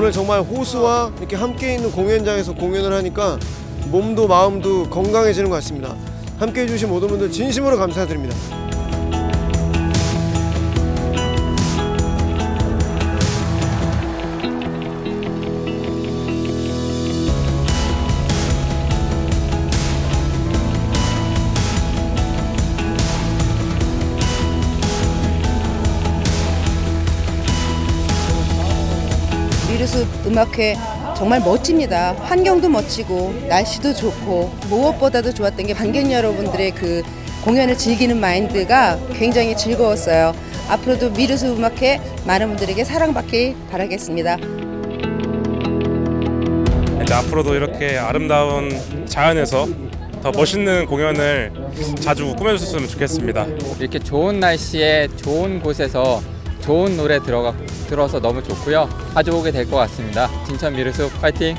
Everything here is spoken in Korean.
오늘 정말 호수와 이렇게 함께 있는 공연장에서 공연을 하니까 몸도 마음도 건강해지는 것 같습니다. 함께 해주신 모든 분들 진심으로 감사드립니다. 미르숲 음악회 정말 멋집니다. 환경도 멋지고 날씨도 좋고 무엇보다도 좋았던 게 관객 여러분들의 그 공연을 즐기는 마인드가 굉장히 즐거웠어요. 앞으로도 미르숲 음악회 많은 분들에게 사랑받길 바라겠습니다. 이제 앞으로도 이렇게 아름다운 자연에서 더 멋있는 공연을 자주 꾸며주셨으면 좋겠습니다. 이렇게 좋은 날씨에 좋은 곳에서 좋은 노래 들어가, 들어서 너무 좋고요. 자주 오게 될 것 같습니다. 진천 미르숲 파이팅!